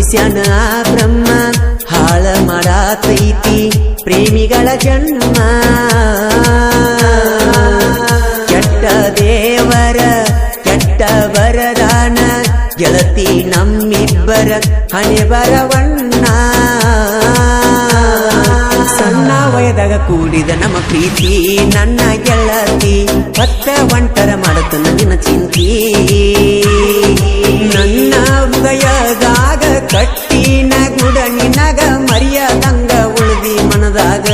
ಹುಟ್ಟಿಸ್ಯಾನ ಆ ಬ್ರಹ್ಮ ಹಾಳ ಮಾಡಾತೈತಿ ಪ್ರೇಮಿಗಳ ಜನ್ಮ. ಕೆಟ್ಟ ದೇವರ, ಕೆಟ್ಟ ವರದಾನ, ಗೆಳತಿ ನಮ್ಮಿಬ್ಬರ ಹಣೆ ಬರವಣ್ಣ. ಸಣ್ಣ ವಯದಾಗ ಕೂಡಿದ ನಮ್ಮ ಪ್ರೀತಿ ನನ್ನ ಗೆಳತಿ ಹೊತ್ತ ಒಂಟರ ಮಾಡುತ್ತ ನನ್ನ ಚಿಂತಿ. ನನ್ನ ಹೃದಯದಾಗ ಕಟ್ಟಿನ ಗುಡ ನಿನಗ ಮರಿಯದಂಗ ಉಳಿದಿ ಮನದಾಗ.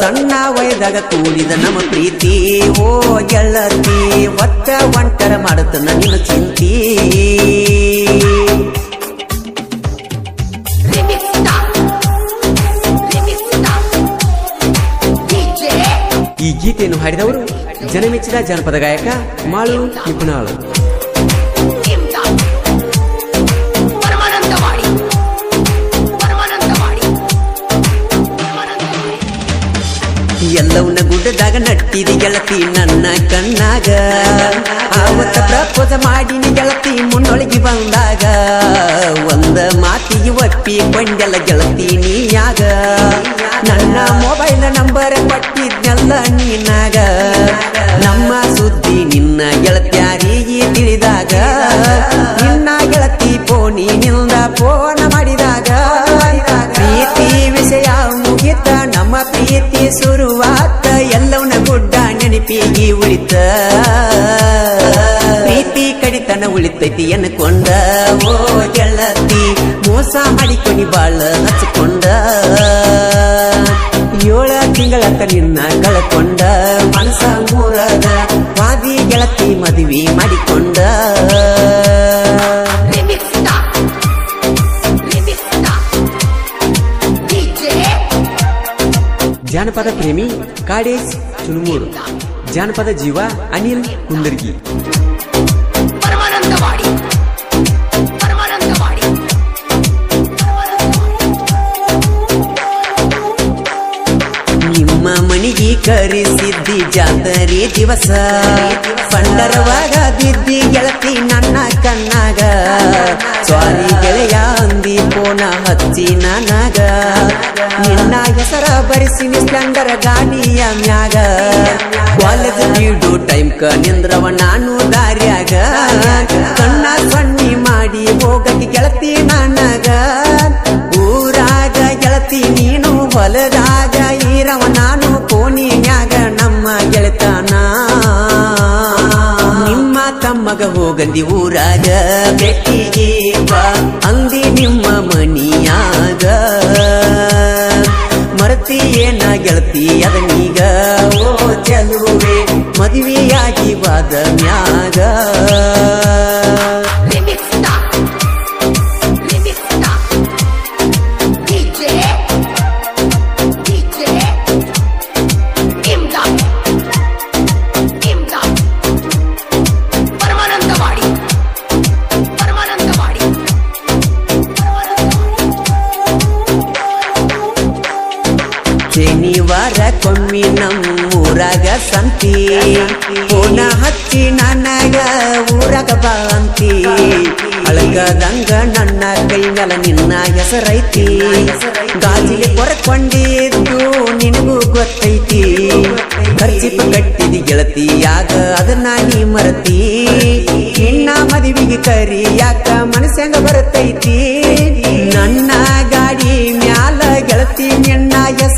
ಸಣ್ಣ ವಯದಾಗ ಕೂಡಿದ ನಮ್ಮ ಪ್ರೀತಿ, ಓ ಗೆಳತಿ ಒತ್ತ ಒಂಟರ ಮಾಡುತ್ತ ನನ್ನ ಚಿಂತಿ. ಈ ಗೀತೆಯನ್ನು ಹಾಡಿದವರು ಜನಮೆಚ್ಚಿದ ಜನಪದ ಗಾಯಕ ಮಾಳು ನಿಪುಣಾಳು. ಎಲ್ಲವನ್ನ ಗುಡ್ಡದಾಗ ನಟ್ಟಿದಿ ಗೆಳತಿ ನನ್ನ ಕಣ್ಣಾಗ. ಆವತ್ತ ಪ್ರಪೋಸ ಮಾಡಿನಿ ಗೆಳತಿ, ಮುನ್ನೊಳಗಿ ಬಂದಾಗ. ಒಂದ ಮಾತಿಗೆ ಒಪ್ಪಿ ಬಂಡೆಲ್ಲ ಗೆಳತಿ. ಉಳಿತ ಪ್ರೀತಿ ಕಡಿತನ ಉಳಿತೈತಿ ಅನ್ಕೊಂಡ ಓ ಗೆಳತಿ ಮೋಸ ಮಾಡಿಕೊನಿ ಬಾಳ ಹಚ್ಕೊಂಡ ಏಳ ತಿಂಗಳತ್ತ ನಿನ್ನ ಕಳ್ಕೊಂಡ ಮನಸ ಮೂರದ ವಾದಿ ಗೆಳತಿ ಮದುವೆ ಮಾಡಿಕೊಂಡ Remix stop. Remix stop. DJ. ಜಾನಪದ ಪ್ರೇಮಿ ಕಾಡೇಶ್ ಚುನುಮೂರು ಜಾನಪದ ಜೀವ ಅನಿಲ್ ಕುಂದರ್ಗಿ ಮನಿಗೆ ಕರೆಸಿದ್ದಿ ಜಾತರಿ ದಿವಸ. ಪಂಡರವಾಗ ಬಿದ್ದಿ ಗೆಳತಿ ನನ್ನ ಕಣ್ಣಾಗ. ಸ್ವಾರಿ ಗೆಳೆಯ ಅಂದಿ ಪೋನ ಹಚ್ಚಿ ನನಗ ನಿನ್ನ ಹೆಸರ ಬರಿಸಿನಿ ಸ್ಪ್ಲೆಂಡರ್ ಗಾಡಿಯ ಮ್ಯಾಗ. ಕಾಲೇಜ್ ನೀಡು ಟೈಮ್ ಕ ನಿಂದ್ರವ ನಾನು ದಾರ್ಯಾಗ. ಕಣ್ಣ ಸಣ್ಣಿ ಮಾಡಿ ಹೋಗಕ್ಕೆ ಗೆಳತಿ ನನಗ ಊರಾಗ ಗೆಳತಿ ನೀನು ಹೊಲದಾಗ ಹೋಗಂದಿ ಊರಾಗ. ಬೆಟ್ಟಿಗೆ ಬಾ ಅಂದಿ ನಿಮ್ಮ ಮನಿಯಾಗ. ಮರತಿ ಏನ ಗೆಳತಿ ಅದನೀಗ ಓ ಚಲುವೆ, ಮದುವೆಯಾಗಿ ಬಾದ ಮ್ಯಾಗ. ಶನಿವಾರ ಕೊಮ್ಮಿ ನಮ್ಮೂರಾಗ ಸಂತಿ. ಪೋನ ಹಚ್ಚಿ ನನಗ ಊರಾಗ ಬಾಂತಿ ಅಳಗದಂಗ ನನ್ನ ಕೈ ಮೇಲೆ ನಿನ್ನ ಹೆಸರೈತಿ. ಗಾಜಿಗೆ ಹೊರಕೊಂಡಿದ್ದು ನಿನಗೂ ಗೊತ್ತೈತಿ. ಖರ್ಚಿಪ ಕಟ್ಟಿದಿ ಗೆಳತಿಯಾಗ ಅದನ್ನ ನೀ ಮರತಿ. ನಿನ್ನ ಮದುವೆಗೆ ಕರಿ ಯಾಕ ಮನಸ್ಸಂಗ ಬರ್ತೈತಿ. ನನ್ನ ಗಾಡಿ ಮ್ಯಾಲ ಗೆಳತಿ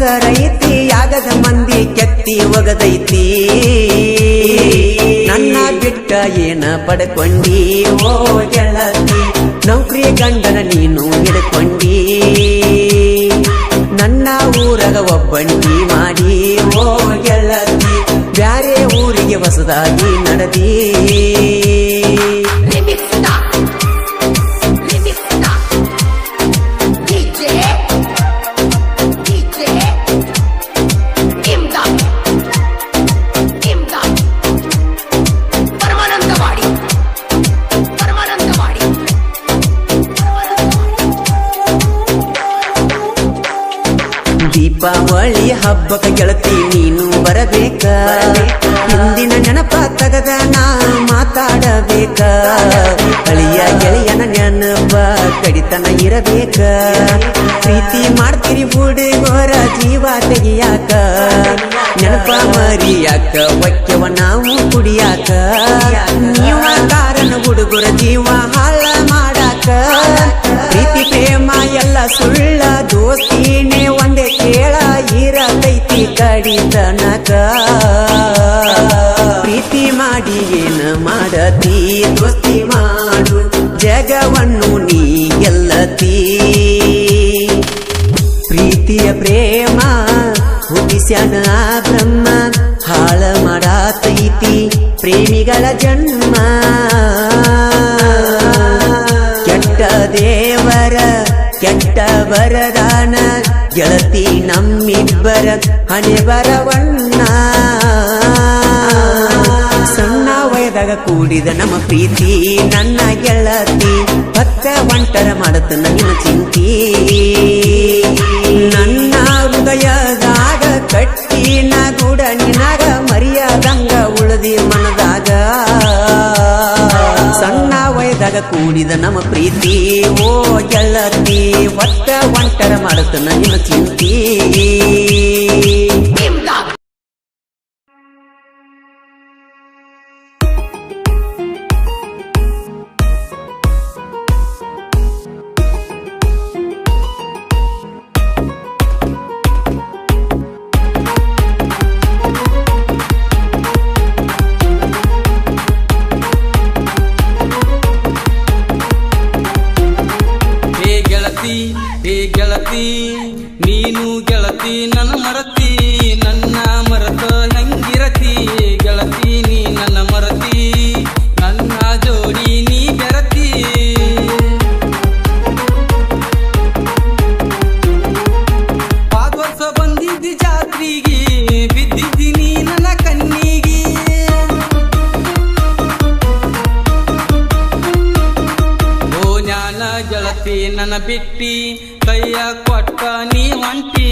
ಹೆಸರೈತಿ ಯಾಗದ ಮಂದಿ ಕೆತ್ತಿ ಒಗದೈತಿ. ನನ್ನ ಬಿಟ್ಟ ಏನ ಪಡ್ಕೊಂಡಿ, ಓ ಗೆಳತಿ ನೌಕರಿ ಗಂಡನ ನೀನು ಹಿಡ್ಕೊಂಡಿ. ನನ್ನ ಊರಗ ಒಬ್ಬಂಡಿ ಮಾಡಿ, ಓ ಗೆಳತಿ, ಬ್ಯಾರೆ ಊರಿಗೆ ಹೊಸದಾಗಿ ನಡೆದಿ. ದೀಪಾವಳಿ ಹಬ್ಬಕ ಗೆಳತಿ ನೀನು ಬರಬೇಕ? ಹಿಂದಿನ ನೆನಪ ತಗದ ನಾ ಮಾತಾಡಬೇಕ? ಅಳಿಯ ಗೆಳೆಯನ ನೆನಪ ಕಡಿತನ ಇರಬೇಕ? ಪ್ರೀತಿ ಮಾಡ್ತೀರಿ ಹುಡುಗೋರ ಜೀವ ತೆಗಿಯಾಕ? ನೆನಪ ಮರಿಯಾಕ, ಒಕ್ಕೆವ ನಾವು ಕುಡಿಯಾಕ? ನೀವ ಕಾರಣ ಹುಡುಗರ ಜೀವ ಹಾಳ ಮಾಡಾಕ? ಪ್ರೀತಿ, ಪ್ರೇಮ ಎಲ್ಲ ಸುಳ್ಳ ಕಡಿತನಕ ಪ್ರೀತಿ ಮಾಡಿ ಏನ ಮಾಡತಿ? ದೋಸ್ತಿ ಮಾಡು. ಜಗವನ್ನು ನೀ ಎಲ್ಲತಿ ಪ್ರೀತಿಯ ಪ್ರೇಮ, ಹುಟ್ಟಿಸ್ಯಾನ ಬ್ರಹ್ಮ. ಹಾಳ ಮಾಡಾತೈತಿ ಪ್ರೇಮಿಗಳ ಜನ್ಮ. ಕೆಟ್ಟ ದೇವರ, ಕೆಟ್ಟ ಬರದಾನ ಗೆಳತಿ ನಮ್ಮಿಬ್ಬರ ಹಣೆ ಬರವಣ್ಣ. ಸಣ್ಣ ವಯದಾಗ ಕೂಡಿದ ನಮ್ಮ ಪ್ರೀತಿ, ನನ್ನ ಗೆಳತಿ ಭಕ್ತ ಒಂಟರ ಮಾಡತ ನನ್ನ ಚಿಂತಿ. ನನ್ನ ಹೃದಯದಾಗ ಕಟ್ಟಿನ ಗುಡ ನಿನಗ ಮರ್ಯಾದಂಗ ಉಳದಿ ಮನದಾಗ ಕೂಡಿದ ನಮ್ಮ ಪ್ರೀತಿ. ಓ ಗೆಳತಿ ಒಟ್ಟ ಒಂಟರ ಮಾಡುತ್ತ ನನ್ನ ಚಿಂತಿ. ಬಿಟ್ಟಿ ಕೈಯ ಕೊಟ್ಟ ನೀ ಹೊಂಟಿ